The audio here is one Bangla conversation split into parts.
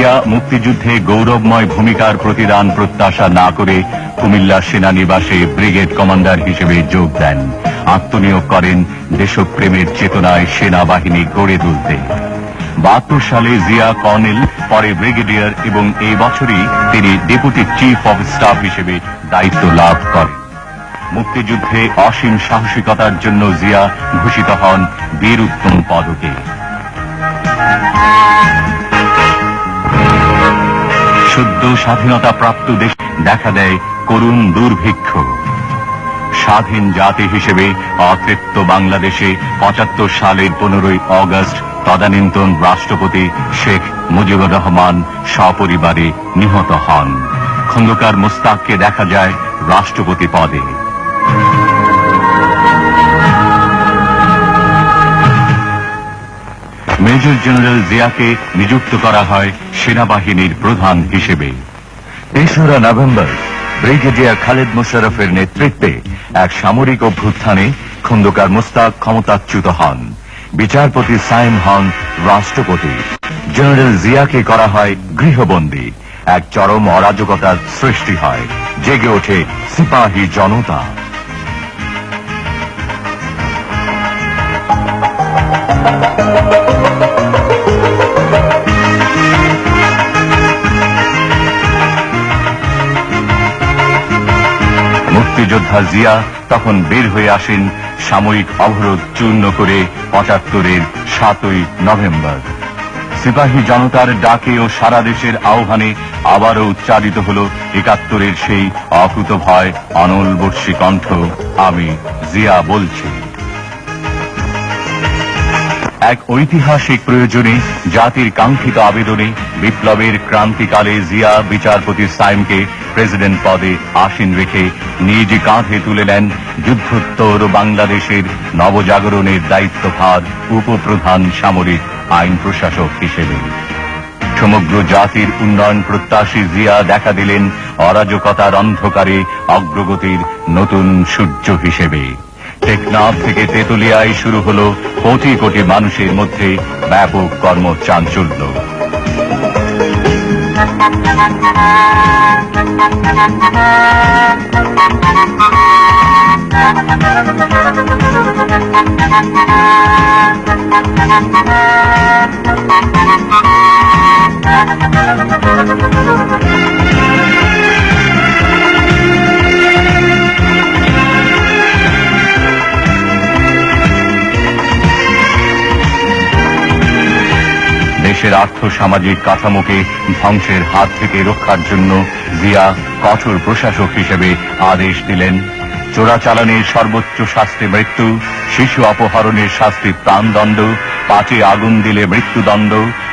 জিয়া মুক্তিযুদ্ধে গৌরবময় ভূমিকার প্রতিদান প্রত্যাশা না করে কুমিল্লা সেনানিবাসে ব্রিগেড কমান্ডার হিসেবে যোগ দেন। আত্মনিয়োগ করেন দেশপ্রেমের চেতনায় সেনাবাহিনী গড়ে তুলতে। বাহাত্তর সালে জিয়া কর্নেল, পরে ব্রিগেডিয়ার এবং এই বছরই তিনি ডেপুটি চিফ অব স্টাফ হিসেবে দায়িত্ব লাভ করেন। মুক্তিযুদ্ধে অসীম সাহসিকতার জন্য জিয়া ভূষিত হন বীর উত্তম পদকে। সদ্য স্বাধীনতা প্রাপ্ত দেশ দেখা দেয় করুণ দুর্ভিক্ষ। স্বাধীন জাতি হিসেবে অতৃপ্ত বাংলাদেশে পঁচাত্তর সালের পনেরোই অগস্ট তদানীন্তন রাষ্ট্রপতি শেখ মুজিবুর রহমান সপরিবারে নিহত হন। খন্দকার মুস্তাককে দেখা যায় রাষ্ট্রপতি পদে। মেজর জেনারেল জিয়াকে নিযুক্ত করা হয় সেনাবাহিনীর প্রধান হিসেবে। তেসরা নভেম্বর, ব্রিগেডিয়ার খালেদ মোশারফের নেতৃত্বে এক সামরিক অভ্যুত্থানে খন্দকার মুস্তাক ক্ষমতাচ্যুত হন। বিচারপতি সাইম হন রাষ্ট্রপতি। জেনারেল জিয়াকে করা হয় গৃহবন্দী। এক চরম অরাজকতার সৃষ্টি হয়। জেগে ওঠে সিপাহী জনতা। মুক্তিযোদ্ধা জিয়া তখন বের হয়ে আসেন সাময়িক অবরোধ চূর্ণ করে পঁচাত্তরের সাতই নভেম্বর। সিপাহী জনতার ডাকে ও সারা দেশের আহ্বানে আবারও উচ্চারিত হল একাত্তরের সেই অকুত ভয় অনল বর্ষী কণ্ঠ, আমি জিয়া বলছি। এক ঐতিহাসিক প্রয়োজনে জাতির কাঙ্ক্ষিত আবেদনে বিপ্লবের ক্রান্তিকালে জিয়া বিচারপতি সাইমকে প্রেসিডেন্ট পদে আসীন রেখে নিজ কাঁধে তুলে নেন যুদ্ধোত্তর বাংলাদেশের নবজাগরণের দায়িত্বভার উপপ্রধান সামরিক আইন প্রশাসক হিসেবে। সমগ্র জাতির উন্নয়ন প্রত্যাশী জিয়া দেখা দিলেন অরাজকতার অন্ধকারে অগ্রগতির নতুন সূর্য হিসেবে। টেকনাফ থেকে তেতুলিয়ায় শুরু হল কোটি কোটি মানুষের মধ্যে ব্যাপক কর্মচাঞ্চল্য। দেশের আর্থ সামাজিক কাঠামোকে ধ্বংসের হাত থেকে রক্ষার জন্য জিয়া কঠোর প্রশাসক হিসেবে আদেশ দিলেন। চোরাচালানের সর্বোচ্চ শাস্তি মৃত্যু, শিশু অপহরণের শাস্তি প্রাণদণ্ড, পাটে আগুন দিলে মৃত্যুদণ্ড,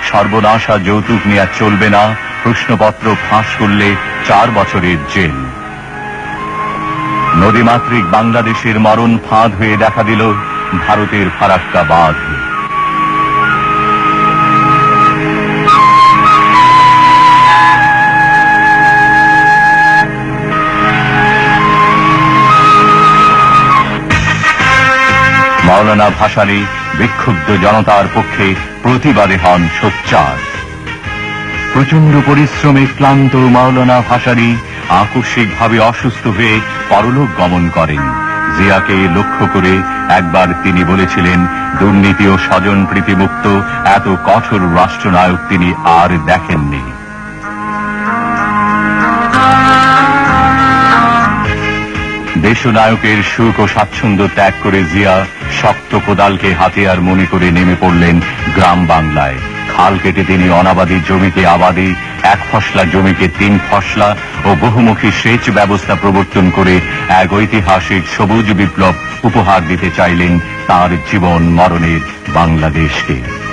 সর্বনাশা যৌতুক নেওয়া চলবে না, প্রশ্নপত্র ফাঁস করলে চার বছরের জেল। নদীমাতৃক বাংলাদেশের মরণ ফাঁদ হয়ে দেখা দিল ভারতের ফারাক্কা বাঁধ মাওলানা ভাসানী বিক্ষুব্ধ জনতার পক্ষে প্রতিবাদে হন সোচ্চার। প্রচণ্ড পরিশ্রমে ক্লান্ত মাওলানা ভাসানী আকস্মিকভাবে অসুস্থ হয়ে পরলোক গমন করেন। জিয়াকে লক্ষ্য করে একবার তিনি বলেছিলেন, দুর্নীতি ও স্বজন প্রীতিমুক্ত এত কঠোর রাষ্ট্রনায়ক তিনি আর দেখেননি। দেশনায়কের সুখ ও স্বাচ্ছন্দ্য ত্যাগ করে জিয়া শক্ত কোদালকে হাতিয়ার মনে করে নেমে পড়লেন গ্রাম বাংলায়। খাল কেটে তিনি অনাবাদী জমিকে আবাদি, এক ফসলা জমিকে তিন ফসলা ও বহুমুখী সেচ ব্যবস্থা প্রবর্তন করে এক ঐতিহাসিক সবুজ বিপ্লব উপহার দিতে চাইলেন তার জীবন মরণের বাংলাদেশকে।